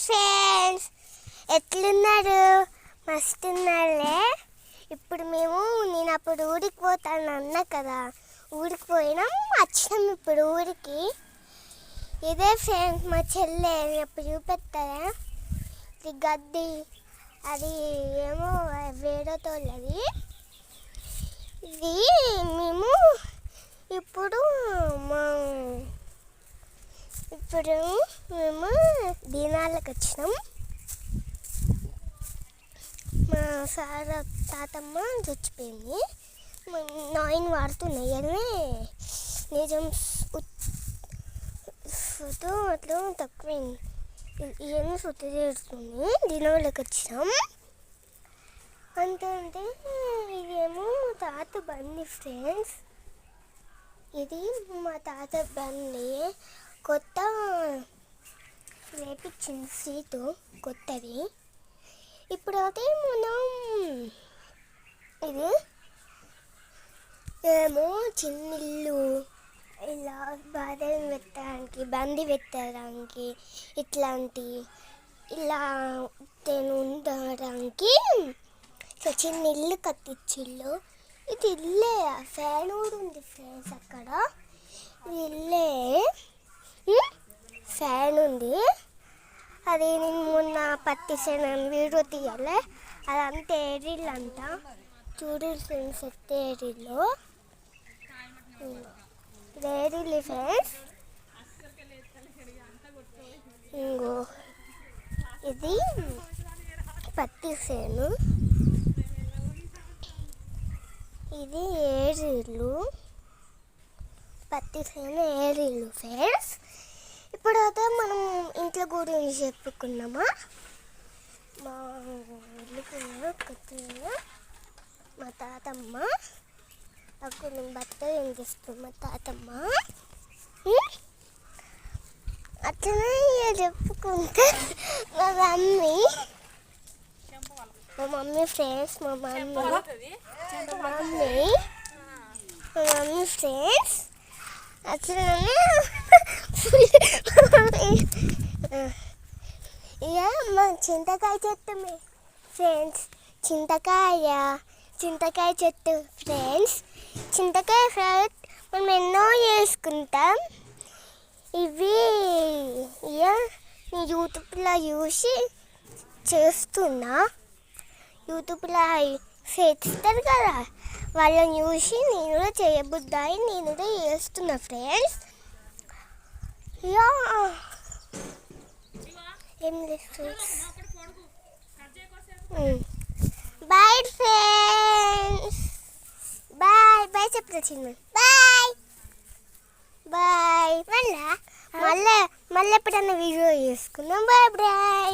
Friends ఎట్లున్నారు? మస్తు ఉన్నారులే ఇప్పుడు మేము నేను అప్పుడు ఊరికి పోతాను అన్నా కదా. ఊరికి పోయినాం వచ్చినాం ఇప్పుడు ఊరికి. ఇదే ఫ్రెండ్స్ మా చెల్లె ఎప్పుడు చూపెత్తారా ఇది గడ్డి అది ఏమో వేరేతోళ్ళది ఇది మేము ఇప్పుడు మా ఇప్పుడు మేము దీనాలకు వచ్చినాం. మా సార్ తాతమ్మ చచ్చిపోయింది. నాయన్ వాడుతున్నాయి. అని నిజం ఫోటో అట్లా తక్కువైంది. ఇవన్నీ ఫోటో చేస్తుంది? దీనిలోకి వచ్చినాం. అంతే అంటే ఇదేమో తాత బండి ఫ్రెండ్స్. ఇది మా తాత బండి. కొత్త వేపించింది సీటు కొత్తది. ఇప్పుడు అయితే మనం ఇది ఏమో చిన్నిల్లు ఇలా బాధలు పెట్టడానికి బంది పెట్టడానికి ఇట్లాంటి ఇలా నేను ఉండడానికి చిన్న ఇల్లు కట్టించిల్లు ఇది ఇల్లే ఫ్యాన్ కూడా ఉంది ఫ్రెండ్స్ అక్కడ. ఇది ఇల్లే ఉమ్, ఫ్యాన్ ఉంది అది నేను మొన్న పట్టిసాను వీడియో తీయాలి. అదంతా ఏరిల్ అంట. చూడు ఫ్రెండ్స్ ఎత్తే ఏరిల్లో ఏరిల్ ఫ్రెండ్స్. ఇంకో ఇది పట్టిసాను ఇది ఏరిళ్ళు పట్టిసాను ఏరిల్లు ఫ్రెండ్స్. ఇప్పుడు అయితే మనం ఇంట్లో గురించి చెప్పుకున్నామా మా కొత్త మా తాతమ్మ అక్కడ నేను బట్టలు ఏం చేస్తుంది మా తాతమ్మ? అట్లనే చెప్పుకుంటే మా మమ్మీ. మా మమ్మీ ఫ్రెండ్స్ మా మమ్మీ. మా మమ్మీ. మా మమ్మీ ఫ్రెండ్స్. అట్లనే ఇక మా చింతకాయ చెట్టు ఫ్రెండ్స్. చింతకాయ చింతకాయ చెట్టు ఫ్రెండ్స్. చింతకాయ ఫ్రూట్ మనం ఎన్నో చేసుకుంటాం. ఇవి ఇక నేను యూట్యూబ్లో చూసి చేస్తున్నా. యూట్యూబ్లో చేస్తారు కదా. వాళ్ళని చూసి నేను కూడా చేయబుద్దాయి నేను కూడా చేస్తున్నా ఫ్రెండ్స్. యా. ఏం లేదు బాయ్ ఫ్రెండ్స్ బాయ్ బాయ్ చెప్తాను బాయ్ బాయ్ మళ్ళా? మళ్ళీ మళ్ళీ ఎప్పుడన్నా వీడియో చేసుకుందాం. Bye bye